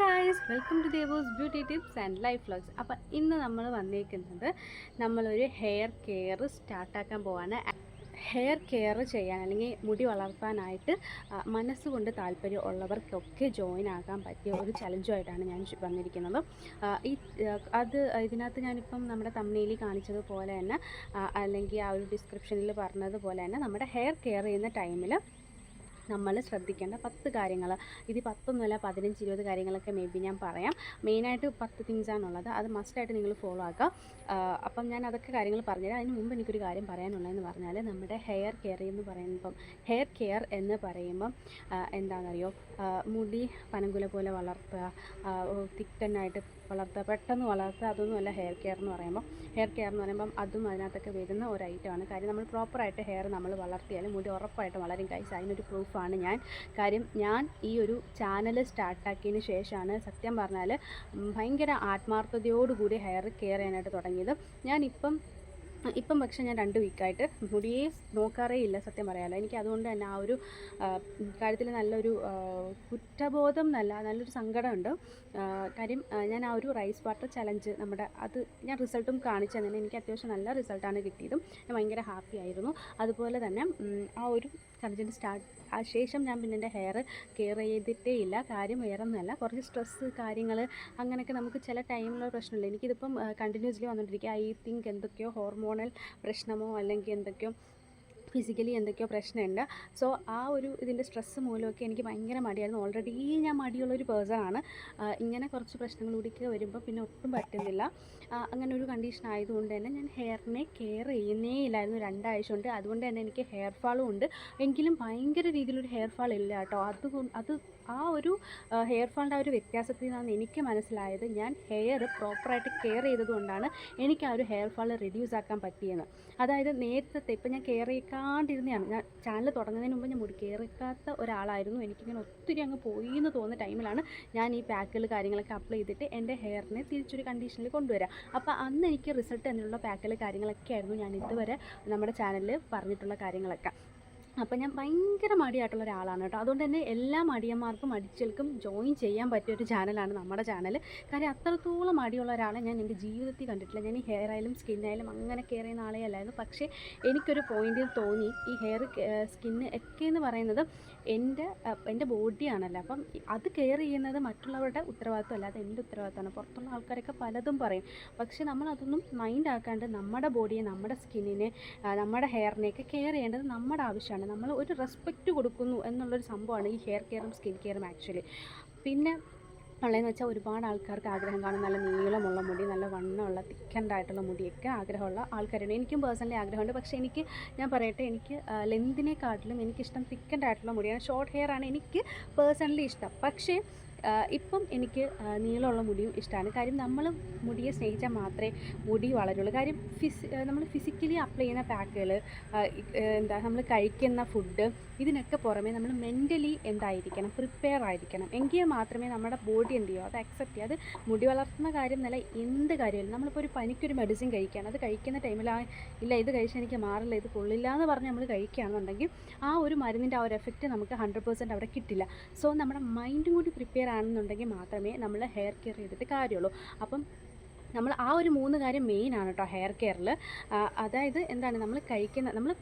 Guys welcome to Devo's beauty tips and life vlogs അപ്പോൾ ഇന്ന് നമ്മൾ വന്നേക്കുന്നത് നമ്മളൊരു ഹെയർ കെയർ സ്റ്റാർട്ടാക്കാൻ പോവാണ്. ഹെയർ കെയർ ചെയ്യാൻ അല്ലെങ്കിൽ മുടി വളർത്താനായിട്ട് മനസ്സുകൊണ്ട് താല്പര്യം ഉള്ളവർക്കൊക്കെ ജോയിൻ ആകാൻ പറ്റിയ ഒരു ചലഞ്ചുമായിട്ടാണ് ഞാൻ വന്നിരിക്കുന്നത്. ഈ അത് ഇതിനകത്ത് ഞാനിപ്പം നമ്മുടെ തമ്മിലി കാണിച്ചതുപോലെ തന്നെ അല്ലെങ്കിൽ ആ ഒരു ഡിസ്ക്രിപ്ഷനിൽ പറഞ്ഞതുപോലെ തന്നെ നമ്മുടെ ഹെയർ കെയർ ചെയ്യുന്ന ടൈമിൽ നമ്മൾ ശ്രദ്ധിക്കേണ്ട പത്ത് കാര്യങ്ങൾ. ഇത് പത്തൊന്നുമല്ല പതിനഞ്ച് ഇരുപത് കാര്യങ്ങളൊക്കെ മേ ബി ഞാൻ പറയാം. മെയിനായിട്ട് പത്ത് തിങ്സ് ആണുള്ളത്. അത് മസ്റ്റായിട്ട് നിങ്ങൾ ഫോളോ ആക്കുക. അപ്പം ഞാൻ അതൊക്കെ കാര്യങ്ങൾ പറഞ്ഞുതരാം. അതിന് മുമ്പ് എനിക്കൊരു കാര്യം പറയാനുള്ളതെന്ന് പറഞ്ഞാൽ നമ്മുടെ ഹെയർ കെയർ എന്ന് പറയുമ്പം ഹെയർ കെയർ എന്ന് പറയുമ്പം എന്താണെന്നറിയോ? മുടി പനങ്കുല പോലെ വളർത്തുക തിക്കനായിട്ട് വളർത്തുക. പെട്ടെന്ന് വളർത്തുക അതൊന്നുമല്ല ഹെയർ കെയർ എന്ന് പറയുമ്പോൾ ഹെയർ കെയർ എന്ന് പറയുമ്പം അതും അതിനകത്തൊക്കെ വരുന്ന ഒരു ഐറ്റമാണ് കാര്യം നമ്മൾ പ്രോപ്പറായിട്ട് ഹെയർ നമ്മൾ വളർത്തിയാൽ മുടി ഉറപ്പായിട്ടും വളരും. കൈസ് അതിനൊരു പ്രൂഫാണ് ഞാൻ. കാര്യം ഞാൻ ഈ ഒരു ചാനൽ സ്റ്റാർട്ടാക്കിയതിന് ശേഷമാണ് സത്യം പറഞ്ഞാൽ ഭയങ്കര ആത്മാർത്ഥതയോടുകൂടി ഹെയർ കെയർ ചെയ്യാനായിട്ട് തുടങ്ങിയത്. ഞാനിപ്പം ഇപ്പം പക്ഷേ ഞാൻ രണ്ട് വീക്കായിട്ട് മുടിയെ നോക്കാറേ ഇല്ല സത്യം പറയാമല്ലോ എനിക്ക് അതുകൊണ്ട് തന്നെ ആ ഒരു കാര്യത്തിൽ നല്ലൊരു കുറ്റബോധം നല്ല നല്ലൊരു സങ്കടമുണ്ട്. കാര്യം ഞാൻ ആ ഒരു റൈസ് വാട്ടർ ചലഞ്ച് നമ്മുടെ അത് ഞാൻ റിസൾട്ടും കാണിച്ചു തന്നെ എനിക്ക് അത്യാവശ്യം നല്ല റിസൾട്ടാണ് കിട്ടിയതും. ഞാൻ ഭയങ്കര ഹാപ്പി ആയിരുന്നു. അതുപോലെ തന്നെ ആ ഒരു ചലഞ്ചിന്റെ സ്റ്റാർട്ട് ആ ശേഷം ഞാൻ പിന്നെ എന്റെ ഹെയർ കെയർ ചെയ്തിട്ടേ ഇല്ല കാര്യം വേറെ ഒന്നുമല്ല കുറച്ച് സ്ട്രെസ്സ് കാര്യങ്ങൾ അങ്ങനെയൊക്കെ നമുക്ക് ചില ടൈമിലുള്ള പ്രശ്നമില്ല എനിക്കിതിപ്പം കണ്ടിന്യൂസ്ലി വന്നുകൊണ്ടിരിക്കുക ഐ തിങ്ക് എന്തൊക്കെയോ ഹോർമോണൽ പ്രശ്നമോ അല്ലെങ്കിൽ എന്തൊക്കെയോ ഫിസിക്കലി എന്തൊക്കെയോ പ്രശ്നമുണ്ട്. സോ ആ ഒരു ഇതിന്റെ സ്ട്രെസ്സ് മൂലമൊക്കെ എനിക്ക് ഭയങ്കര മടിയായിരുന്നു. ഓൾറെഡി ഞാൻ മടിയുള്ളൊരു പേഴ്സൺ ആണ്. ഇങ്ങനെ കുറച്ച് പ്രശ്നങ്ങൾ വരുമ്പോൾ പിന്നെ ഒട്ടും പറ്റുന്നില്ല. അങ്ങനെ ഒരു കണ്ടീഷൻ ആയതുകൊണ്ട് തന്നെ ഞാൻ ഹെയറിനെ കെയർ ചെയ്യുന്നേ ഇല്ലായിരുന്നു രണ്ടാഴ്ച കൊണ്ട്. അതുകൊണ്ട് തന്നെ എനിക്ക് ഹെയർ ഫാളും ഉണ്ട്. എങ്കിലും ഭയങ്കര രീതിയിലൊരു ഹെയർ ഫാൾ ഇല്ല കേട്ടോ. അത് അത് ആ ഒരു ഹെയർ ഫാളിന്റെ ആ ഒരു വ്യത്യാസത്തിൽ നിന്നാണ് എനിക്ക് മനസ്സിലായത്. ഞാൻ ഹെയർ പ്രോപ്പറായിട്ട് കെയർ ചെയ്തതുകൊണ്ടാണ് എനിക്ക് ആ ഒരു ഹെയർ ഫാൾ റെഡ്യൂസ് ആക്കാൻ പറ്റിയത്. അതായത് നേരത്തെ ഇപ്പം ഞാൻ കെയർ ചെയ്യിക്കാണ്ടിരുന്നതാണ്. ഞാൻ ചാനൽ തുടങ്ങുന്നതിന് മുമ്പ് ഞാൻ മുടി കെയർ ചെയ്യാത്ത ഒരാളായിരുന്നു. എനിക്കിങ്ങനെ ഒത്തിരി അങ്ങ് പോയി എന്ന് തോന്നുന്ന ടൈമിലാണ് ഞാൻ ഈ പാക്കുകൾ കാര്യങ്ങളൊക്കെ അപ്ലൈ ചെയ്തിട്ട് എന്റെ ഹെയറിനെ തിരിച്ചൊരു കണ്ടീഷനിൽ കൊണ്ടുവരാം. അപ്പോൾ അന്ന് എനിക്ക് റിസൾട്ട് എന്നുള്ള പാക്കുകൾ കാര്യങ്ങളൊക്കെ ആയിരുന്നു ഞാൻ ഇതുവരെ നമ്മുടെ ചാനലിൽ പറഞ്ഞിട്ടുള്ള കാര്യങ്ങളൊക്കെ. അപ്പം ഞാൻ ഭയങ്കര മടിയായിട്ടുള്ള ഒരാളാണ് കേട്ടോ. അതുകൊണ്ട് തന്നെ എല്ലാ മടിയന്മാർക്കും മടിച്ചൽക്കും ജോയിൻ ചെയ്യാൻ പറ്റിയ ഒരു ചാനലാണ് നമ്മുടെ ചാനൽ കാര്യം അത്രത്തോളം മടിയുള്ള ഒരാളെ ഞാൻ എന്റെ ജീവിതത്തിൽ കണ്ടിട്ടില്ല. ഞാൻ ഈ ഹെയർ ആയാലും സ്കിൻ ആയാലും അങ്ങനെ കെയർ ചെയ്യുന്ന ആളെ അല്ലായിരുന്നു. പക്ഷേ എനിക്കൊരു പോയിന്റിൽ തോന്നി ഈ ഹെയർ സ്കിന്ന് ഒക്കെ എന്ന് പറയുന്നത് എന്റെ എന്റെ ബോഡിയാണല്ലോ അപ്പം അത് കെയർ ചെയ്യുന്നത് മറ്റുള്ളവരുടെ ഉത്തരവാദിത്വം അല്ലാതെ എന്റെ ഉത്തരവാദിത്തമാണ് പുറത്തുള്ള ആൾക്കാരൊക്കെ പലതും പറയും. പക്ഷേ നമ്മൾ അതൊന്നും മൈൻഡ് ആക്കാണ്ട് നമ്മുടെ ബോഡിയെ നമ്മുടെ സ്കിന്നിനെ നമ്മുടെ ഹെയറിനെയൊക്കെ കെയർ ചെയ്യേണ്ടത് നമ്മുടെ ആവശ്യമാണ്. നമ്മൾ ഒരു റെസ്പെക്റ്റ് കൊടുക്കുന്നു എന്നുള്ളൊരു സംഭവമാണ് ഈ ഹെയർ കെയറും സ്കിൻ കെയറും ആക്ച്വലി പിന്നെ ഉള്ളതെന്ന് വെച്ചാൽ ഒരുപാട് ആൾക്കാർക്ക് ആഗ്രഹം കാണും. നല്ല നീളമുള്ള മുടി നല്ല വണ്ണമുള്ള തിക്കൻഡായിട്ടുള്ള മുടിയൊക്കെ ആഗ്രഹമുള്ള ആൾക്കാരുണ്ട്. എനിക്കും പേഴ്സണലി ആഗ്രഹമുണ്ട്. പക്ഷേ എനിക്ക് ഞാൻ പറയട്ടെ എനിക്ക് ലെന്തിനെക്കാട്ടിലും എനിക്കിഷ്ടം തിക്കൻഡായിട്ടുള്ള മുടിയാണ്. ഷോർട്ട് ഹെയർ ആണ് എനിക്ക് പേഴ്സണലി ഇഷ്ടം. പക്ഷേ ഇപ്പം എനിക്ക് നീളമുള്ള മുടിയും ഇഷ്ടമാണ് കാര്യം നമ്മൾ മുടിയെ സ്നേഹിച്ചാൽ മാത്രമേ മുടി വളരുള്ളൂ. കാര്യം ഫിസി നമ്മൾ ഫിസിക്കലി അപ്ലൈ ചെയ്യുന്ന പാക്കുകൾ എന്താ നമ്മൾ കഴിക്കുന്ന ഫുഡ് ഇതിനൊക്കെ പുറമേ നമ്മൾ മെന്റലി എന്തായിരിക്കണം പ്രിപ്പയർ ആയിരിക്കണം. എങ്കിൽ മാത്രമേ നമ്മുടെ ബോഡി എന്ത് ചെയ്യുമോ അത് അക്സെപ്റ്റ് ചെയ്യും. അത് മുടി വളർത്തുന്ന കാര്യം എന്നല്ല എന്ത് കാര്യമില്ല നമ്മളിപ്പോൾ ഒരു പനിക്കൊരു മെഡിസിൻ കഴിക്കുകയാണ്. അത് കഴിക്കുന്ന ടൈമിൽ ആ ഇല്ല ഇത് കഴിച്ചാൽ എനിക്ക് മാറില്ല ഇത് കൊള്ളില്ല എന്ന് പറഞ്ഞ് നമ്മൾ കഴിക്കുകയാണെന്നുണ്ടെങ്കിൽ ആ ഒരു മരുന്നിന്റെ ആ ഒരു എഫക്റ്റ് നമുക്ക് ഹൺഡ്രഡ് പെർസെന്റ് അവിടെ കിട്ടില്ല. സോ നമ്മുടെ മൈൻഡും കൂടി പ്രിപ്പയർ ആണെന്നുണ്ടെങ്കിൽ മാത്രമേ നമ്മൾ ഹെയർ കെയർ ചെയ്തിട്ട് കാര്യമുള്ളൂ. അപ്പം നമ്മൾ ആ ഒരു മൂന്ന് കാര്യം ആണ് കേട്ടോ ഹെയർ കെയറിൽ അതായത് എന്താണ്? നമ്മൾ കഴിക്കുന്ന നമ്മൾ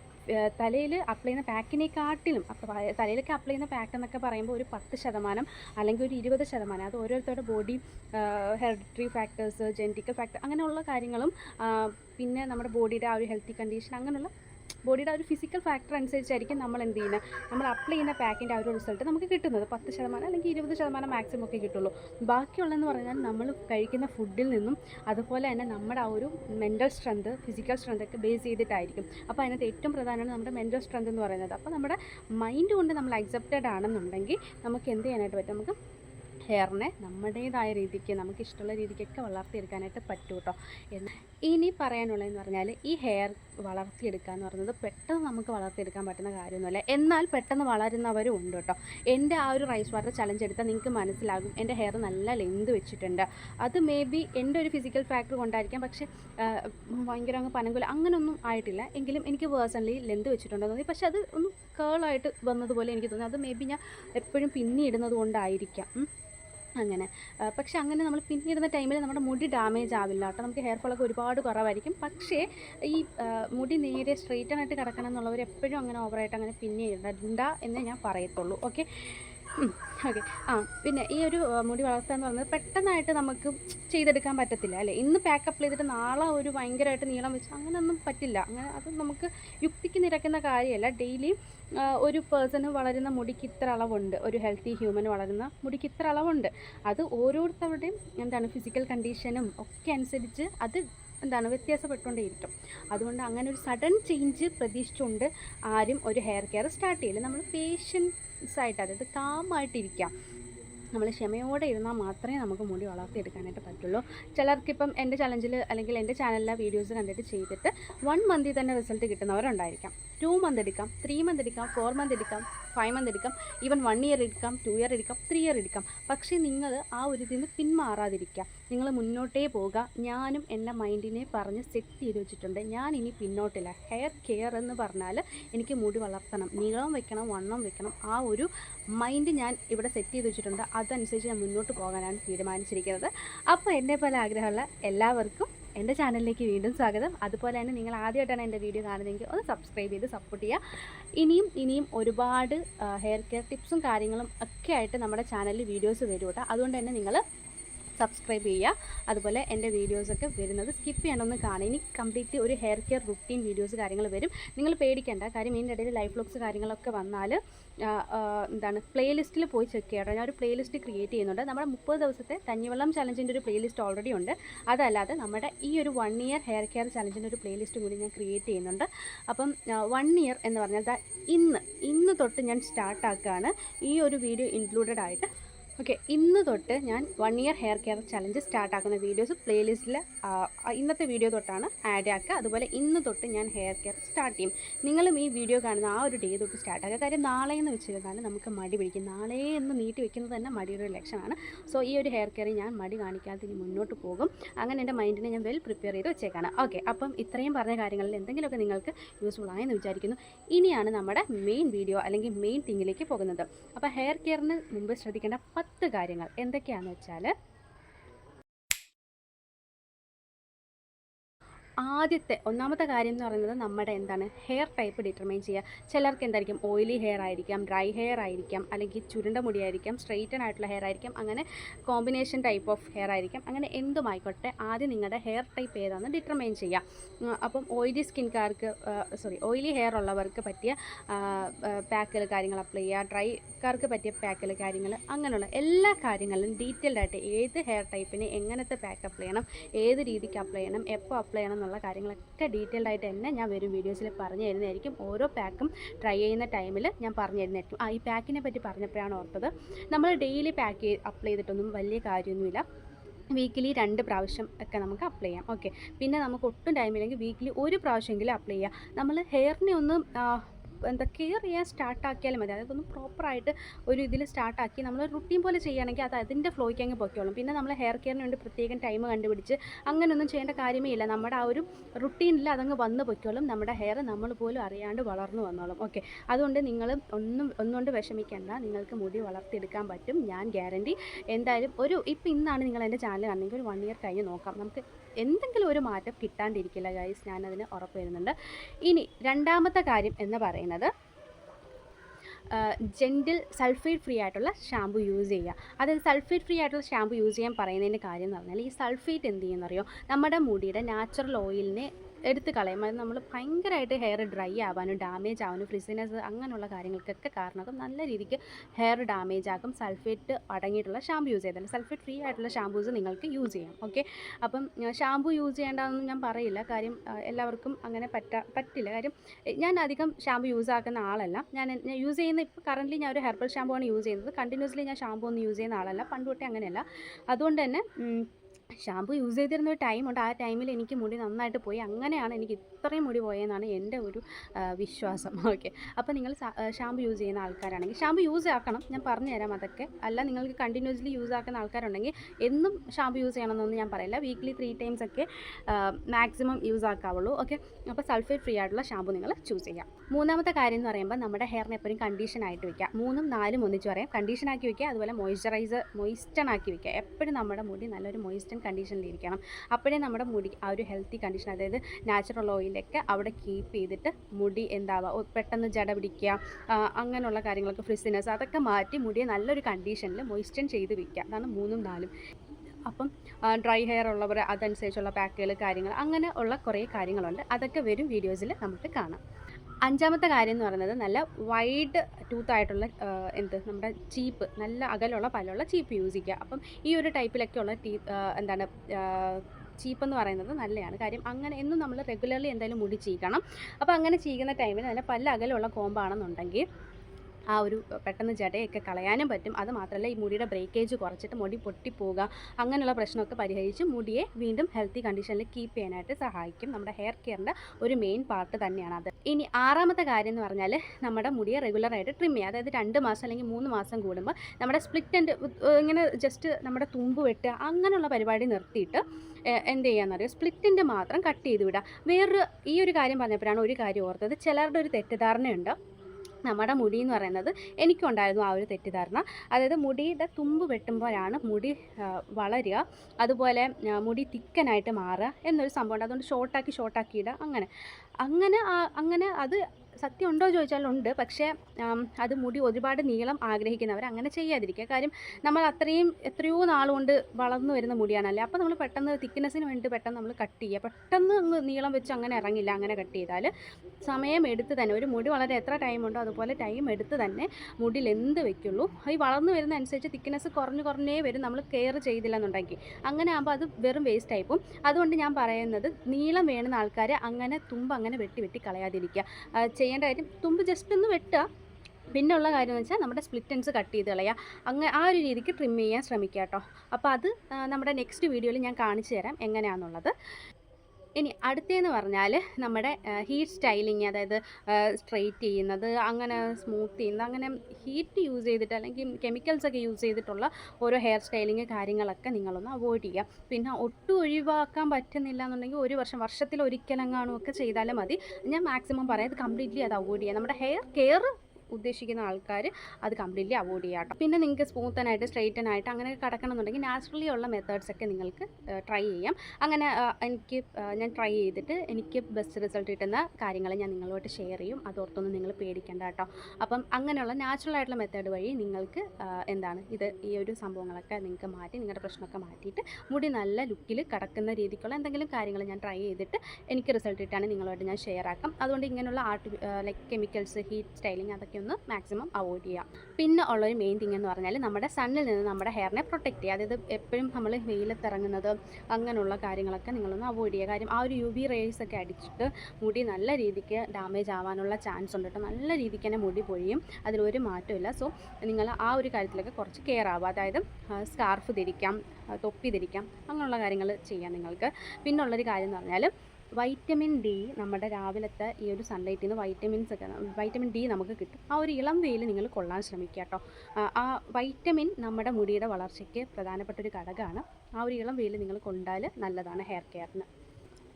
തലയിൽ അപ്ലൈ ചെയ്യുന്ന പാക്കിനെക്കാട്ടിലും തലയിലൊക്കെ അപ്ലൈ ചെയ്യുന്ന പാക്ക് എന്നൊക്കെ പറയുമ്പോൾ ഒരു പത്ത് ശതമാനം അല്ലെങ്കിൽ ഒരു ഇരുപത് ശതമാനം അത് ഓരോരുത്തരുടെ body hereditary factors genetical factor അങ്ങനെയുള്ള കാര്യങ്ങളും പിന്നെ നമ്മുടെ ബോഡിയുടെ ആ ഒരു ഹെൽത്തി കണ്ടീഷൻ അങ്ങനെയുള്ള ബോഡിയുടെ ഒരു ഫിസിക്കൽ ഫാക്ടർ അനുസരിച്ചായിരിക്കും നമ്മൾ എന്ത് ചെയ്യുന്നത്? നമ്മൾ അപ്ലൈ ചെയ്യുന്ന പാക്കിന്റെ ആ ഒരു റിസൾട്ട് നമുക്ക് കിട്ടുന്നത്. പത്ത് ശതമാനം അല്ലെങ്കിൽ ഇരുപത് ശതമാനം മാക്സിമം ഒക്കെ കിട്ടുള്ളൂ. ബാക്കിയുള്ളതെന്ന് പറഞ്ഞാൽ നമ്മൾ കഴിക്കുന്ന ഫുഡിൽ നിന്നും അതുപോലെ തന്നെ നമ്മുടെ ആ ഒരു മെന്റൽ സ്ട്രെങ്ത് ഫിസിക്കൽ സ്ട്രെങ്ത് ഒക്കെ ബേസ് ചെയ്തിട്ടായിരിക്കും. അപ്പോൾ അതിനകത്ത് ഏറ്റവും പ്രധാനമാണ് നമ്മുടെ മെന്റൽ സ്ട്രെങ്ത് എന്ന് പറയുന്നത്. അപ്പോൾ നമ്മുടെ മൈൻഡ് കൊണ്ട് നമ്മൾ അക്സെപ്റ്റഡ് ആണെന്നുണ്ടെങ്കിൽ നമുക്ക് എന്ത് ചെയ്യാനായിട്ട് പറ്റും? നമുക്ക് ഹെയറിനെ നമ്മുടേതായ രീതിക്ക് നമുക്ക് ഇഷ്ടമുള്ള രീതിക്കൊക്കെ വളർത്തിയെടുക്കാനായിട്ട് പറ്റും കേട്ടോ ഇനി പറയാനുള്ളതെന്ന് പറഞ്ഞാൽ ഈ ഹെയർ വളർത്തിയെടുക്കുക എന്ന് പറയുന്നത് പെട്ടെന്ന് നമുക്ക് വളർത്തിയെടുക്കാൻ പറ്റുന്ന കാര്യമൊന്നുമല്ല. എന്നാൽ പെട്ടെന്ന് വളരുന്നവരും ഉണ്ട് കേട്ടോ. എന്റെ ആ ഒരു റൈസ് വാട്ടർ ചലഞ്ച് എടുത്താൽ നിങ്ങൾക്ക് മനസ്സിലാകും. എന്റെ ഹെയർ നല്ല ലെന്ത് വെച്ചിട്ടുണ്ട്. അത് മേ ബി എന്റെ ഒരു ഫിസിക്കൽ ഫാക്ടർ കൊണ്ടായിരിക്കാം. പക്ഷേ ഭയങ്കര അങ്ങ് പനങ്കുല അങ്ങനെയൊന്നും ആയിട്ടില്ല. എങ്കിലും എനിക്ക് പേഴ്സണലി ലെന്ത് വെച്ചിട്ടുണ്ടെന്ന് തോന്നി. പക്ഷേ അത് ഒന്ന് കേളായിട്ട് വന്നതുപോലെ എനിക്ക് തോന്നി. അത് മേ ബി ഞാൻ എപ്പോഴും പിന്നിയിടുന്നത് കൊണ്ടായിരിക്കാം. അങ്ങനെ. പക്ഷേ അങ്ങനെ നമ്മൾ പിന്നിടുന്ന ടൈമിൽ നമ്മുടെ മുടി ഡാമേജ് ആവില്ല കേട്ടോ. നമുക്ക് ഹെയർ ഫോളൊക്കെ ഒരുപാട് കുറവായിരിക്കും. പക്ഷേ ഈ മുടി നേരെ സ്ട്രെയിറ്റൺ ആയിട്ട് കിടക്കണം എന്നുള്ളവർ എപ്പോഴും അങ്ങനെ ഓവറായിട്ട് അങ്ങനെ പിന്നെ ഇടണ്ട എന്നേ ഞാൻ പറയത്തുള്ളൂ. ഓക്കെ ഓക്കെ ആ പിന്നെ ഈ ഒരു മുടി വളർത്തുക എന്ന് പറയുന്നത് പെട്ടെന്നായിട്ട് നമുക്ക് ചെയ്തെടുക്കാൻ പറ്റത്തില്ല അല്ലേ? ഇന്ന് പാക്കപ്പ് ചെയ്തിട്ട് നാളെ ഒരു ഭയങ്കരമായിട്ട് നീളം വെച്ച് അങ്ങനെയൊന്നും പറ്റില്ല. അങ്ങനെ അത് നമുക്ക് യുക്തിക്ക് നിരക്കുന്ന കാര്യമല്ല. ഡെയിലി ഒരു പേഴ്സണ് വളരുന്ന മുടിക്ക് ഇത്ര അളവുണ്ട്. ഒരു ഹെൽത്തി ഹ്യൂമൻ വളരുന്ന മുടിക്ക് ഇത്ര അളവുണ്ട്. അത് ഓരോരുത്തരുടെയും എന്താണ് ഫിസിക്കൽ കണ്ടീഷനും ഒക്കെ അനുസരിച്ച് അത് എന്താണ് വ്യത്യാസപ്പെട്ടുകൊണ്ടേയിരിക്കും. അതുകൊണ്ട് അങ്ങനെ ഒരു സഡൻ ചേഞ്ച് പ്രതീക്ഷിച്ചുകൊണ്ട് ആരും ഒരു ഹെയർ കെയർ സ്റ്റാർട്ട് ചെയ്യില്ല. നമ്മൾ പേഷ്യൻസ് ആയിട്ട് അതായത് കാമായിട്ടിരിക്കാം. നമ്മൾ ക്ഷമയോടെ ഇരുന്നാൽ മാത്രമേ നമുക്ക് മുടി വളർത്തിയെടുക്കാനായിട്ട് പറ്റുള്ളൂ. ചിലർക്കിപ്പം എന്റെ ചലഞ്ചിൽ അല്ലെങ്കിൽ എന്റെ ചാനലിലെ വീഡിയോസ് കണ്ടിട്ട് ചെയ്തിട്ട് വൺ മന്തിൽ തന്നെ റിസൾട്ട് കിട്ടുന്നവരുണ്ടായിരിക്കാം. ടു മന്ത് എടുക്കാം ത്രീ മന്ത് എടുക്കാം ഫോർ മന്ത് എടുക്കാം. ഫൈവ് മന്ത് എടുക്കാം ഈവൻ വൺ ഇയർ എടുക്കാം ടു ഇയർ എടുക്കാം ത്രീ ഇയർ എടുക്കാം. പക്ഷേ നിങ്ങൾ ആ ഒരു ഇതിൽ നിന്ന് പിന്മാറാതിരിക്കുക. നിങ്ങൾ മുന്നോട്ടേ പോകുക ഞാനും എന്റെ മൈൻഡിനെ പറഞ്ഞ് സെറ്റ് ചെയ്ത് വെച്ചിട്ടുണ്ട്. ഞാൻ ഇനി പിന്നോട്ടില്ല. ഹെയർ കെയർ എന്ന് പറഞ്ഞാൽ എനിക്ക് മുടി വളർത്തണം. നീളം വെക്കണം വണ്ണം വെക്കണം. ആ ഒരു മൈൻഡ് ഞാൻ ഇവിടെ സെറ്റ് ചെയ്ത് വെച്ചിട്ടുണ്ട്. അതനുസരിച്ച് ഞാൻ മുന്നോട്ട് പോകാനാണ് തീരുമാനിച്ചിരിക്കുന്നത്. അപ്പോൾ എന്നെ പോലെ ആഗ്രഹമുള്ള എല്ലാവർക്കും എന്റെ ചാനലിലേക്ക് വീണ്ടും സ്വാഗതം. അതുപോലെ തന്നെ നിങ്ങൾ ആദ്യമായിട്ടാണ് എന്റെ വീഡിയോ കാണുന്നതെങ്കിൽ ഒന്ന് സബ്സ്ക്രൈബ് ചെയ്ത് സപ്പോർട്ട് ചെയ്യുക. ഇനിയും ഇനിയും ഒരുപാട് ഹെയർ കെയർ ടിപ്സും കാര്യങ്ങളും ഒക്കെ ആയിട്ട് നമ്മുടെ ചാനലിൽ വീഡിയോസ് വരും കേട്ടോ. അതുകൊണ്ട് തന്നെ നിങ്ങൾ സബ്സ്ക്രൈബ് ചെയ്യുക. അതുപോലെ എന്റെ വീഡിയോസൊക്കെ വരുന്നത് സ്കിപ്പ് ചെയ്യണമെന്ന് കാണുക. ഇനി കംപ്ലീറ്റ്ലി ഒരു ഹെയർ കെയർ റുട്ടീൻ വീഡിയോസ് കാര്യങ്ങൾ വരും. നിങ്ങൾ പേടിക്കേണ്ട. കാര്യം ഇതിന്റെ ഇടയിൽ ലൈഫ് ബ്ലോഗ്സ് കാര്യങ്ങളൊക്കെ വന്നാൽ എന്താണ് പ്ലേലിസ്റ്റിൽ പോയി ചെക്ക് ചെയ്യണം. ഞാൻ ഒരു പ്ലേലിസ്റ്റ് ക്രിയേറ്റ് ചെയ്യുന്നുണ്ട്. നമ്മുടെ മുപ്പത് ദിവസത്തെ കഞ്ഞിവെള്ളം ചലഞ്ചിന്റെ ഒരു പ്ലേലിസ്റ്റ് ഓൾറെഡി ഉണ്ട്. അതല്ലാതെ നമ്മുടെ ഈ ഒരു വൺ ഇയർ ഹെയർ കെയർ ചലഞ്ചിന്റെ ഒരു പ്ലേലിസ്റ്റും കൂടി ഞാൻ ക്രിയേറ്റ് ചെയ്യുന്നുണ്ട്. അപ്പം വൺ ഇയർ എന്ന് പറഞ്ഞാൽ ഇന്ന് ഇന്ന് തൊട്ട് ഞാൻ സ്റ്റാർട്ടാക്കുകയാണ് ഈ ഒരു വീഡിയോ ഇൻക്ലൂഡഡ് ആയിട്ട്. ഓക്കെ ഇന്ന് തൊട്ട് ഞാൻ one year hair care challenge സ്റ്റാർട്ടാക്കുന്ന videos പ്ലേലിസ്റ്റിൽ ഇന്നത്തെ വീഡിയോ തൊട്ടാണ് ആഡ് ആക്കുക. അതുപോലെ ഇന്ന് തൊട്ട് ഞാൻ ഹെയർ കെയർ സ്റ്റാർട്ട് ചെയ്യും. നിങ്ങളും ഈ വീഡിയോ കാണുന്ന ആ ഒരു ഡേ തൊട്ട് സ്റ്റാർട്ട് ആക്കുക. കാര്യം നാളെ എന്ന് വെച്ചിരുന്നാൽ നമുക്ക് മടി പിടിക്കും. നാളെ എന്ന് നീട്ടി വെക്കുന്നത് തന്നെ മടിയുടെ ഒരു ലക്ഷണമാണ്. സോ ഈ ഒരു ഹെയർ കെയർ ഞാൻ മടി കാണിക്കാതെ ഇനി മുന്നോട്ട് പോകും. അങ്ങനെ എന്റെ മൈൻഡിനെ ഞാൻ വെൽ പ്രിപ്പയർ ചെയ്ത് വെച്ചേക്കാണ്. ഓക്കെ അപ്പം ഇത്രയും പറഞ്ഞ കാര്യങ്ങളിൽ എന്തെങ്കിലുമൊക്കെ നിങ്ങൾക്ക് യൂസ്ഫുൾ ആയെന്ന് വിചാരിക്കുന്നു. ഇനിയാണ് നമ്മുടെ മെയിൻ വീഡിയോ അല്ലെങ്കിൽ മെയിൻ തിങ്ങിലേക്ക് പോകുന്നത്. അപ്പോൾ ഹെയർ കെയറിന് മുമ്പ് ശ്രദ്ധിക്കേണ്ട പത്ത് കാര്യങ്ങൾ എന്തൊക്കെയാണെന്ന് വെച്ചാൽ ആദ്യത്തെ ഒന്നാമത്തെ കാര്യം എന്ന് പറയുന്നത് നമ്മുടെ എന്താണ് ഹെയർ ടൈപ്പ് ഡിറ്റർമൈൻ ചെയ്യുക. ചിലർക്ക് എന്തായിരിക്കും ഓയിലി ഹെയർ ആയിരിക്കാം ഡ്രൈ ഹെയർ ആയിരിക്കാം അല്ലെങ്കിൽ ചുരുണ്ട മുടിയായിരിക്കാം സ്ട്രെയിറ്റൻ ആയിട്ടുള്ള ഹെയർ ആയിരിക്കാം അങ്ങനെ കോമ്പിനേഷൻ ടൈപ്പ് ഓഫ് ഹെയർ ആയിരിക്കാം അങ്ങനെ എന്തുമായിക്കോട്ടെ ആദ്യം നിങ്ങളുടെ ഹെയർ ടൈപ്പ് ഏതാണെന്ന് ഡിറ്റർമൈൻ ചെയ്യുക. അപ്പം ഓയിലി സ്കിൻകാർക്ക് സോറി ഓയിലി ഹെയർ ഉള്ളവർക്ക് പറ്റിയ പാക്കുകൾ കാര്യങ്ങൾ അപ്ലൈ ചെയ്യുക. ഡ്രൈക്കാർക്ക് പറ്റിയ പാക്കുകൾ കാര്യങ്ങൾ അങ്ങനെയുള്ള എല്ലാ കാര്യങ്ങളും ഡീറ്റെയിൽഡ് ആയിട്ട് ഏത് ഹെയർ ടൈപ്പിന് എങ്ങനത്തെ പാക്ക് അപ്ലൈ ചെയ്യണം ഏത് രീതിക്ക് അപ്ലൈ ചെയ്യണം എപ്പോൾ അപ്ലൈ ചെയ്യണം എന്നുള്ള കാര്യങ്ങളൊക്കെ ഡീറ്റെയിൽഡ് ആയിട്ട് തന്നെ ഞാൻ വരും വീഡിയോസിൽ പറഞ്ഞു തരുന്നതായിരിക്കും. ഓരോ പാക്കും ട്രൈ ചെയ്യുന്ന ടൈമിൽ ഞാൻ പറഞ്ഞു തരുന്നതായിരിക്കും. ആ ഈ പാക്കിനെ പറ്റി പറഞ്ഞപ്പോഴാണ് ഓർത്തത്. നമ്മൾ ഡെയിലി പാക്ക് അപ്ലൈ ചെയ്തിട്ടൊന്നും വലിയ കാര്യമൊന്നുമില്ല. വീക്കിലി രണ്ട് പ്രാവശ്യം ഒക്കെ നമുക്ക് അപ്ലൈ ചെയ്യാം. ഓക്കെ പിന്നെ നമുക്ക് ഒട്ടും ടൈമില്ലെങ്കിൽ വീക്കിലി ഒരു പ്രാവശ്യമെങ്കിലും അപ്ലൈ ചെയ്യാം. നമ്മൾ ഹെയറിനെ ഒന്ന് എന്താ കെയർ ചെയ്യാൻ സ്റ്റാർട്ടാക്കിയാലും മതി. അതായത് ഒന്ന് പ്രോപ്പറായിട്ട് ഒരു ഇതിൽ സ്റ്റാർട്ടാക്കി നമ്മൾ റുട്ടീൻ പോലെ ചെയ്യുകയാണെങ്കിൽ അത് അതിന്റെ ഫ്ലോയ്ക്ക് അങ്ങ് പൊയ്ക്കോളും. പിന്നെ നമ്മൾ ഹെയർ കെയറിന് വേണ്ടി പ്രത്യേകം ടൈം കണ്ടുപിടിച്ച് അങ്ങനെയൊന്നും ചെയ്യേണ്ട കാര്യമേ ഇല്ല നമ്മുടെ ആ ഒരു റുട്ടീനിൽ അതങ്ങ് വന്ന് പൊയ്ക്കോളും. നമ്മുടെ ഹെയർ നമ്മൾ പോലും അറിയാണ്ട് വളർന്നു വന്നോളും. ഓക്കെ അതുകൊണ്ട് നിങ്ങൾ ഒന്നും ഒന്നുകൊണ്ട് വിഷമിക്കേണ്ട. നിങ്ങൾക്ക് മുടി വളർത്തിയെടുക്കാൻ പറ്റും. ഞാൻ ഗ്യാരണ്ടി എന്തായാലും ഒരു ഇപ്പം ഇന്നാണ് നിങ്ങൾ എന്റെ ചാനൽ കാണുന്നെങ്കിൽ ഒരു വൺ ഇയർ കഴിഞ്ഞ് നോക്കാം. നമുക്ക് എന്തെങ്കിലും ഒരു മാറ്റം കിട്ടാണ്ടിരിക്കില്ല ഗൈസ് ഞാനതിന് ഉറപ്പ് വരുന്നുണ്ട്. ഇനി രണ്ടാമത്തെ കാര്യം എന്ന് പറയുന്നത് ജെന്റിൽ സൾഫേറ്റ് ഫ്രീ ആയിട്ടുള്ള ഷാമ്പു യൂസ് ചെയ്യുക. അതായത് സൾഫേറ്റ് ഫ്രീ ആയിട്ടുള്ള ഷാമ്പു യൂസ് ചെയ്യാൻ പറയുന്നതിന്റെ കാര്യം എന്ന് പറഞ്ഞാൽ ഈ സൾഫേറ്റ് എന്ത് ചെയ്യുന്നറിയോ? നമ്മുടെ മുടിയുടെ നാച്ചുറൽ ഓയിലിനെ എടുത്ത് കളയും. അത് നമ്മൾ ഭയങ്കരമായിട്ട് ഹെയർ ഡ്രൈ ആവാനും ഡാമേജ് ആവാനും ഫ്രിസിനെസ് അങ്ങനെയുള്ള കാര്യങ്ങൾക്കൊക്കെ കാരണമാകും. നല്ല രീതിക്ക് ഹെയർ ഡാമേജ് ആകും. സൾഫേറ്റ് അടങ്ങിയിട്ടുള്ള ഷാമ്പു യൂസ് ചെയ്താൽ സൾഫേറ്റ് ഫ്രീ ആയിട്ടുള്ള ഷാമ്പൂസ് നിങ്ങൾക്ക് യൂസ് ചെയ്യാം. ഓക്കെ അപ്പം ഷാമ്പു യൂസ് ചെയ്യേണ്ടതെന്ന് ഞാൻ പറയില്ല. കാര്യം എല്ലാവർക്കും അങ്ങനെ പറ്റാ പറ്റില്ല. കാര്യം ഞാൻ അധികം ഷാമ്പു യൂസ് ആക്കുന്ന ആളല്ല. ഞാൻ ഞാൻ യൂസ് ചെയ്യുന്ന ഇപ്പോൾ കറന്റ്ലി ഞാൻ ഒരു ഹെർബൽ ഷാമ്പു ആണ് യൂസ് ചെയ്യുന്നത്. കണ്ടിന്യൂസ്ലി ഞാൻ ഷാമ്പു ഒന്നും യൂസ് ചെയ്യുന്ന ആളല്ല. പണ്ട് തൊട്ടേ അങ്ങനെയല്ല. അതുകൊണ്ട് തന്നെ ഷാമ്പു യൂസ് ചെയ്തിരുന്ന ഒരു ടൈമുണ്ട് ആ ടൈമിൽ എനിക്ക് മുടി നന്നായിട്ട് പോയി. അങ്ങനെയാണ് എനിക്ക് ഇത്രയും മുടി പോയെന്നാണ് എന്റെ ഒരു വിശ്വാസം. ഓക്കെ അപ്പോൾ നിങ്ങൾ ഷാമ്പു യൂസ് ചെയ്യുന്ന ആൾക്കാരാണെങ്കിൽ ഷാമ്പു യൂസ് ആക്കണം. ഞാൻ പറഞ്ഞു തരാം അതൊക്കെ. അല്ല നിങ്ങൾക്ക് കണ്ടിന്യൂസ്ലി യൂസ് ആക്കുന്ന ആൾക്കാരുണ്ടെങ്കിൽ എന്നും ഷാമ്പു യൂസ് ചെയ്യണമെന്നൊന്നും ഞാൻ പറയില്ല. വീക്ക്ലി ത്രീ ടൈംസ് ഒക്കെ മാക്സിമം യൂസ് ആക്കാവുള്ളൂ. ഓക്കെ അപ്പോൾ സൾഫേറ്റ് ഫ്രീ ആയിട്ടുള്ള ഷാമ്പു നിങ്ങൾ ചൂസ് ചെയ്യാം. മൂന്നാമത്തെ കാര്യം എന്ന് പറയുമ്പോൾ നമ്മുടെ ഹെയറിനെ എപ്പോഴും കണ്ടീഷൻ ആയിട്ട് വയ്ക്കുക മൂന്നും നാലും ഒന്നിച്ച് പറയാം. കണ്ടീഷൻ ആക്കി വയ്ക്കുക അതുപോലെ മോയ്സ്ചറൈസർ മോയിസ്റ്റൺ ആക്കി വയ്ക്കുക എപ്പോഴും നമ്മുടെ മുടി നല്ലൊരു മൊയ്സ്റ്റൺ കണ്ടീഷനിലിരിക്കണം അപ്പോഴേ നമ്മുടെ മുടി ആ ഒരു ഹെൽത്തി കണ്ടീഷൻ അതായത് നാച്ചുറൽ ഓയിലൊക്കെ അവിടെ കീപ്പ് ചെയ്തിട്ട് മുടി എന്താവുക പെട്ടെന്ന് ജട പിടിക്കുക അങ്ങനെയുള്ള കാര്യങ്ങളൊക്കെ ഫ്രിസിനെസ് അതൊക്കെ മാറ്റി മുടിയെ നല്ലൊരു കണ്ടീഷനിൽ മോയിസ്റ്റൻ ചെയ്ത് വയ്ക്കുക അതാണ് മൂന്നും നാലും. അപ്പം ഡ്രൈ ഹെയർ ഉള്ളവർ അതനുസരിച്ചുള്ള പാക്കുകൾ കാര്യങ്ങൾ അങ്ങനെ ഉള്ള കുറേ കാര്യങ്ങളുണ്ട്. അതൊക്കെ വരും വീഡിയോസിൽ നമുക്ക് കാണാം. അഞ്ചാമത്തെ കാര്യം എന്ന് പറയുന്നത് നല്ല വൈഡ് ടൂത്ത് ആയിട്ടുള്ള എന്ത് നമ്മുടെ ചീപ്പ് നല്ല അകലുള്ള പലുള്ള ചീപ്പ് യൂസ് ചെയ്യുക. അപ്പം ഈ ഒരു ടൈപ്പിലൊക്കെയുള്ള ടീ എന്താണ് ചീപ്പ് എന്ന് പറയുന്നത് നല്ലതാണ് കാര്യം അങ്ങനെ എന്നും നമ്മൾ റെഗുലർലി എന്തായാലും മുടി ചീക്കണം അപ്പോൾ അങ്ങനെ ചെയ്യുന്ന ടൈമിൽ നല്ല പല അകലുള്ള കോമ്പാണെന്നുണ്ടെങ്കിൽ ആ ഒരു പെട്ടെന്ന് ജടയൊക്കെ കളയാനും പറ്റും. അത് മാത്രമല്ല ഈ മുടിയുടെ ബ്രേക്കേജ് കുറച്ചിട്ട് മുടി പൊട്ടിപ്പോവുക അങ്ങനെയുള്ള പ്രശ്നമൊക്കെ പരിഹരിച്ച് മുടിയെ വീണ്ടും ഹെൽത്തി കണ്ടീഷനിൽ കീപ്പ് ചെയ്യാനായിട്ട് സഹായിക്കും. നമ്മുടെ ഹെയർ കെയറിന്റെ ഒരു മെയിൻ പാർട്ട് തന്നെയാണ് അത്. ഇനി ആറാമത്തെ കാര്യം എന്ന് പറഞ്ഞാൽ നമ്മുടെ മുടിയെ റെഗുലറായിട്ട് ട്രിം ചെയ്യുക. അതായത് രണ്ട് മാസം അല്ലെങ്കിൽ മൂന്ന് മാസം കൂടുമ്പോൾ നമ്മുടെ സ്പ്ലിറ്റ് ആൻഡ് ഇങ്ങനെ ജസ്റ്റ് നമ്മുടെ തുമ്പ് വെട്ടുക അങ്ങനെയുള്ള പരിപാടി നിർത്തിയിട്ട് എന്ത് എന്ത് ചെയ്യാന്നറിയോ സ്പ്ലിറ്റിന്റെ മാത്രം കട്ട് ചെയ്ത് വിടുക. വേറൊരു ഈ ഒരു കാര്യം പറഞ്ഞപ്പോഴാണ് ഒരു കാര്യം ഓർത്തത്. ചിലരുടെ ഒരു തെറ്റിദ്ധാരണയുണ്ട്. നമ്മുടെ മുടി എന്ന് പറയുന്നത് എനിക്കുണ്ടായിരുന്നു ആ ഒരു തെറ്റിദ്ധാരണ. അതായത് മുടിയുടെ തുമ്പ് വെട്ടുമ്പോഴാണ് മുടി വളരുക. അതുപോലെ മുടി തിക്കനായിട്ട് മാറുക എന്നൊരു സംഭവമുണ്ട്. അതുകൊണ്ട് ഷോർട്ടാക്കി ഷോർട്ടാക്കി ഇടുക. അങ്ങനെ. അങ്ങനെ അങ്ങനെ അത് സത്യം ഉണ്ടോ ചോദിച്ചാൽ ഉണ്ട് പക്ഷേ അത് മുടി ഒരുപാട് നീളം ആഗ്രഹിക്കുന്നവർ അങ്ങനെ ചെയ്യാതിരിക്കുക. കാര്യം നമ്മൾ അത്രയും എത്രയോ നാളുകൊണ്ട് വളർന്നു വരുന്ന മുടിയാണല്ലേ. അപ്പോൾ നമ്മൾ പെട്ടെന്ന് തിക്നെസ്സിന് വേണ്ടി പെട്ടെന്ന് നമ്മൾ കട്ട് ചെയ്യുക. പെട്ടെന്ന് അങ്ങ് നീളം വെച്ച് അങ്ങനെ ഇറങ്ങില്ല. അങ്ങനെ കട്ട് ചെയ്താൽ സമയം എടുത്ത് തന്നെ ഒരു മുടി വളരെ എത്ര ടൈം ഉണ്ടോ അതുപോലെ ടൈം എടുത്ത് തന്നെ മുടിയിൽ എന്ത് വെക്കുള്ളൂ. ഈ വളർന്നു വരുന്ന അനുസരിച്ച് തിക്നെസ് കുറഞ്ഞു കുറഞ്ഞേ വരും. നമ്മൾ കെയർ ചെയ്തില്ലെന്നുണ്ടെങ്കിൽ. അങ്ങനെ ആകുമ്പോൾ അത് വെറും വേസ്റ്റ് ആയിപ്പോൾ അതുകൊണ്ട് ഞാൻ പറയുന്നത് നീളം വേണുന്ന ആൾക്കാർ അങ്ങനെ തുമ്പ് അങ്ങനെ വെട്ടി വെട്ടി കളയാതിരിക്കുക. ചെയ്യേണ്ട കാര്യം തുമ്പ് ജസ്റ്റ് ഒന്ന് വെട്ടുക. പിന്നെ ഉള്ള കാര്യം എന്ന് വെച്ചാൽ നമ്മുടെ സ്പ്ലിറ്റൻസ് കട്ട് ചെയ്ത് കളയുക. അങ്ങനെ ആ ഒരു രീതിക്ക് ട്രിം ചെയ്യാൻ ശ്രമിക്കുക കേട്ടോ. അപ്പോൾ അത് നമ്മുടെ നെക്സ്റ്റ് വീഡിയോയിൽ ഞാൻ കാണിച്ചു തരാം എങ്ങനെയാണെന്നുള്ളത് ഇനി അടുത്തതെന്ന് പറഞ്ഞാൽ നമ്മുടെ ഹീറ്റ് സ്റ്റൈലിങ് അതായത് സ്ട്രെയിറ്റ് ചെയ്യുന്നത് അങ്ങനെ സ്മൂത്ത് ചെയ്യുന്നത് അങ്ങനെ ഹീറ്റ് യൂസ് ചെയ്തിട്ട് അല്ലെങ്കിൽ കെമിക്കൽസ് ഒക്കെ യൂസ് ചെയ്തിട്ടുള്ള ഓരോ ഹെയർ സ്റ്റൈലിങ് കാര്യങ്ങളൊക്കെ നിങ്ങളൊന്ന് അവോയ്ഡ് ചെയ്യുക. പിന്നെ ഒട്ടും ഒഴിവാക്കാൻ പറ്റുന്നില്ല എന്നുണ്ടെങ്കിൽ ഒരു വർഷം വർഷത്തിൽ ഒരിക്കലെങ്ങാനും ഒക്കെ ചെയ്താലും മതി. ഞാൻ മാക്സിമം പറയാം ഇത് കംപ്ലീറ്റ്ലി അത് അവോയ്ഡ് ചെയ്യുക. നമ്മുടെ ഹെയർ കെയർ ഉദ്ദേശിക്കുന്ന ആൾക്കാർ അത് കംപ്ലീറ്റ്ലി അവോയ്ഡ് ചെയ്യാട്ടോ പിന്നെ നിങ്ങൾക്ക് സ്മൂത്തനായിട്ട് സ്ട്രെയിറ്റനായിട്ട് അങ്ങനെ കിടക്കണമെന്നുണ്ടെങ്കിൽ നാച്ചുറലി ഉള്ള മെത്തേഡ്സൊക്കെ നിങ്ങൾക്ക് ട്രൈ ചെയ്യാം. അങ്ങനെ എനിക്ക് ഞാൻ ട്രൈ ചെയ്തിട്ട് എനിക്ക് ബെസ്റ്റ് റിസൾട്ട് കിട്ടുന്ന കാര്യങ്ങൾ ഞാൻ നിങ്ങളുമായിട്ട് ഷെയർ ചെയ്യും. അതോർത്തൊന്നും നിങ്ങൾ പേടിക്കേണ്ട കേട്ടോ അപ്പം അങ്ങനെയുള്ള നാച്ചുറൽ ആയിട്ടുള്ള മെത്തേഡ് വഴി നിങ്ങൾക്ക് എന്താണ് ഇത് ഈ ഒരു സംഭവങ്ങളൊക്കെ നിങ്ങൾക്ക് മാറ്റി നിങ്ങളുടെ പ്രശ്നമൊക്കെ മാറ്റിയിട്ട് മുടി നല്ല ലുക്കിൽ കിടക്കുന്ന രീതിക്കുള്ള എന്തെങ്കിലും കാര്യങ്ങൾ ഞാൻ ട്രൈ ചെയ്തിട്ട് എനിക്ക് റിസൾട്ട് കിട്ടുകയാണെങ്കിൽ നിങ്ങളുമായിട്ട് ഞാൻ ഷെയർ ആക്കാം. അതുകൊണ്ട് ഇങ്ങനെയുള്ള art like chemicals heat styling അതൊക്കെ ഒന്ന് മാക്സിമം അവോയ്ഡ് ചെയ്യാം. പിന്നെ ഉള്ളൊരു മെയിൻ തിങ് എന്ന് പറഞ്ഞാൽ നമ്മുടെ സണ്ണിൽ നിന്ന് നമ്മുടെ ഹെയറിനെ പ്രൊട്ടക്റ്റ് ചെയ്യുക. അതായത് എപ്പോഴും നമ്മൾ വെയിലത്തിറങ്ങുന്നത് അങ്ങനെയുള്ള കാര്യങ്ങളൊക്കെ നിങ്ങളൊന്ന് അവോയ്ഡ് ചെയ്യുക. കാര്യം ആ ഒരു യു വി റേസ് ഒക്കെ അടിച്ചിട്ട് മുടി നല്ല രീതിക്ക് ഡാമേജ് ആവാനുള്ള ചാൻസ് ഉണ്ട് കേട്ടോ നല്ല രീതിക്ക് തന്നെ മുടി പൊഴിയും. അതിലൊരു മാറ്റമില്ല സോ നിങ്ങൾ ആ ഒരു കാര്യത്തിലൊക്കെ കുറച്ച് കെയർ ആവുക. അതായത് സ്കാർഫ് ധരിക്കാം തൊപ്പി ധരിക്കാം അങ്ങനെയുള്ള കാര്യങ്ങൾ ചെയ്യാം നിങ്ങൾക്ക്. പിന്നെ ഉള്ളൊരു കാര്യം എന്ന് പറഞ്ഞാൽ വൈറ്റമിൻ ഡി നമ്മുടെ രാവിലത്തെ ഈ ഒരു സൺലൈറ്റിൽ നിന്ന് വൈറ്റമിൻസ് ഒക്കെ വൈറ്റമിൻ ഡി നമുക്ക് കിട്ടും. ആ ഒരു ഇളം വെയിൽ നിങ്ങൾ കൊള്ളാൻ ശ്രമിക്കുക കേട്ടോ. ആ, വൈറ്റമിൻ നമ്മുടെ മുടിയുടെ വളർച്ചയ്ക്ക് പ്രധാനപ്പെട്ട ഒരു ഘടകമാണ്. ആ ഒരു ഇളം വെയിൽ നിങ്ങൾ കൊണ്ടാൽ നല്ലതാണ് ഹെയർ കെയറിന്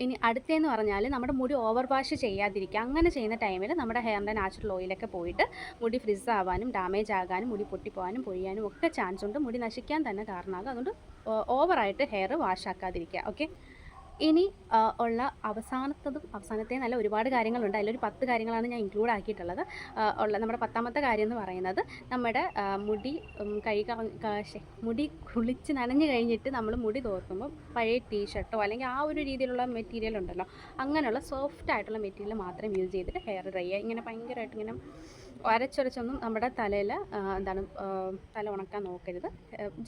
ഇനി അടുത്തേന്ന് പറഞ്ഞാൽ നമ്മുടെ മുടി ഓവർ വാഷ് ചെയ്യാതിരിക്കുക. അങ്ങനെ ചെയ്യുന്ന ടൈമിൽ നമ്മുടെ ഹെയറിന്റെ നാച്ചുറൽ ഓയിലൊക്കെ പോയിട്ട് മുടി ഫ്രിസ് ആവാനും ഡാമേജ് ആകാനും മുടി പൊട്ടിപ്പോവാനും പൊഴിയാനും ഒക്കെ ചാൻസ് ഉണ്ട്. മുടി നശിക്കാൻ തന്നെ കാരണമാകും. അതുകൊണ്ട് ഓവറായിട്ട് ഹെയർ വാഷ് ആക്കാതിരിക്കുക. ഓക്കെ ഇനി ഉള്ള അവസാനത്തതും അവസാനത്തെ നല്ല ഒരുപാട് കാര്യങ്ങളുണ്ട്. അതിലൊരു പത്ത് കാര്യങ്ങളാണ് ഞാൻ ഇൻക്ലൂഡ് ആക്കിയിട്ടുള്ളത്. ഉള്ള നമ്മുടെ പത്താമത്തെ കാര്യം എന്ന് പറയുന്നത് നമ്മുടെ മുടി കൈ മുടി കുളിച്ച് നനഞ്ഞു കഴിഞ്ഞിട്ട് നമ്മൾ മുടി തോർത്തുമ്പോൾ പഴയ ടീഷർട്ടോ അല്ലെങ്കിൽ ആ ഒരു രീതിയിലുള്ള മെറ്റീരിയൽ ഉണ്ടല്ലോ അങ്ങനെയുള്ള സോഫ്റ്റ് ആയിട്ടുള്ള മെറ്റീരിയൽ മാത്രം യൂസ് ചെയ്തിട്ട് ഹെയർ ഡ്രൈ ചെയ്യുക. ഇങ്ങനെ ഭയങ്കരമായിട്ട് ഇങ്ങനെ ഒരച്ചൊരച്ചൊന്നും നമ്മുടെ തലയിൽ എന്താണ് തല ഉണക്കാൻ നോക്കരുത്.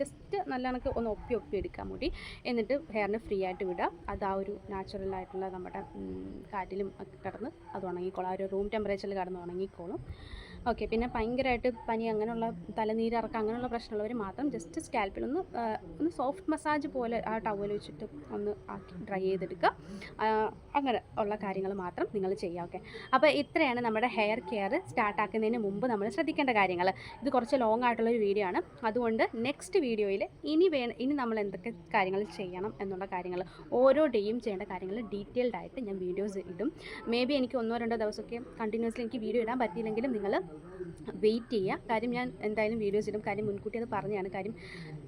ജസ്റ്റ് നല്ല കണക്ക് ഒന്ന് ഒപ്പി ഒപ്പി എടുക്കുക മുടി. എന്നിട്ട് ഹെയറിന് ഫ്രീ ആയിട്ട് വിടുക. അത് ആ ഒരു നാച്ചുറൽ ആയിട്ടുള്ള നമ്മുടെ കാറ്റിലും ഒക്കെ കിടന്ന് അത് ഉണങ്ങിക്കോളും. ആ ഒരു റൂം ടെമ്പറേച്ചറിൽ കിടന്ന് ഉണങ്ങിക്കോളും. ഓക്കെ പിന്നെ ഭയങ്കരമായിട്ട് പനി അങ്ങനെയുള്ള തലനീരിറക്കം അങ്ങനെയുള്ള പ്രശ്നമുള്ളവർ മാത്രം ജസ്റ്റ് സ്കാൽപ്പിൽ ഒന്ന് ഒന്ന് സോഫ്റ്റ് മസാജ് പോലെ ആ ടവൽ വെച്ചിട്ട് ഒന്ന് ആക്കി ഡ്രൈ ചെയ്തെടുക്കുക. അങ്ങനെ ഉള്ള കാര്യങ്ങൾ മാത്രം നിങ്ങൾ ചെയ്യുക ഓക്കെ. അപ്പോൾ ഇത്രയാണ് നമ്മുടെ ഹെയർ കെയർ സ്റ്റാർട്ടാക്കുന്നതിന് മുമ്പ് നമ്മൾ ശ്രദ്ധിക്കേണ്ട കാര്യങ്ങൾ. ഇത് കുറച്ച് ലോങ് ആയിട്ടുള്ളൊരു വീഡിയോ ആണ്. അതുകൊണ്ട് നെക്സ്റ്റ് വീഡിയോയിൽ ഇനി വേ ഇനി നമ്മൾ എന്തൊക്കെ കാര്യങ്ങൾ ചെയ്യണം എന്നുള്ള കാര്യങ്ങൾ ഓരോ ഡേയും ചെയ്യേണ്ട കാര്യങ്ങൾ ഡീറ്റെയിൽഡ് ആയിട്ട് ഞാൻ വീഡിയോസ് ഇടും. മേ ബി എനിക്ക് ഒന്നോ രണ്ടോ ദിവസമൊക്കെ കണ്ടിന്യൂസ്ലി എനിക്ക് വീഡിയോ ഇടാൻ പറ്റിയില്ലെങ്കിലും നിങ്ങൾ over. വെയിറ്റ് ചെയ്യുക. കാര്യം ഞാൻ എന്തായാലും വീഡിയോസ് ഇടും. കാര്യം മുൻകൂട്ടി അത് പറഞ്ഞാണ് കാര്യം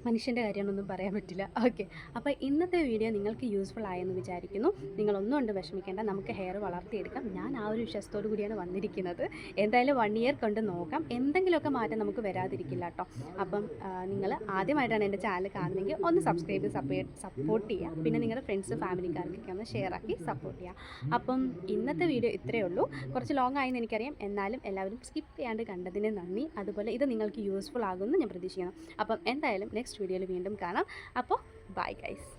മനുഷ്യന്റെ കാര്യമാണെന്നൊന്നും പറയാൻ പറ്റില്ല. ഓക്കെ അപ്പോൾ ഇന്നത്തെ വീഡിയോ നിങ്ങൾക്ക് യൂസ്ഫുൾ ആയെന്ന് വിചാരിക്കുന്നു. നിങ്ങളൊന്നും കൊണ്ട് വിഷമിക്കേണ്ട. നമുക്ക് ഹെയർ വളർത്തിയെടുക്കാം. ഞാൻ ആ ഒരു വിശ്വാസത്തോടു കൂടിയാണ് വന്നിരിക്കുന്നത്. എന്തായാലും വൺ ഇയർ കൊണ്ട് നോക്കാം. എന്തെങ്കിലുമൊക്കെ മാറ്റം നമുക്ക് വരാതിരിക്കില്ല കേട്ടോ. അപ്പം നിങ്ങൾ ആദ്യമായിട്ടാണ് എന്റെ ചാനൽ കാണുന്നതെങ്കിൽ ഒന്ന് സബ്സ്ക്രൈബ് സപ്പോർട്ട് സപ്പോർട്ട് ചെയ്യുക. പിന്നെ നിങ്ങളുടെ ഫ്രണ്ട്സ് ഫാമിലിക്കാർക്കൊക്കെ ഒന്ന് ഷെയർ ആക്കി സപ്പോർട്ട് ചെയ്യുക. അപ്പം ഇന്നത്തെ വീഡിയോ ഇത്രയേ ഉള്ളൂ. കുറച്ച് ലോങ് ആയെന്ന് എനിക്കറിയാം. എന്നാലും എല്ലാവരും സ്കിപ്പ് ചെയ്യാണ്ട് കണ്ടതിന് നന്ദി. അതുപോലെ ഇത് നിങ്ങൾക്ക് യൂസ്ഫുൾ ആകുമെന്ന് ഞാൻ പ്രതീക്ഷിക്കുന്നു. അപ്പം എന്തായാലും നെക്സ്റ്റ് വീഡിയോയിൽ വീണ്ടും കാണാം. അപ്പോൾ ബൈ ഗൈസ്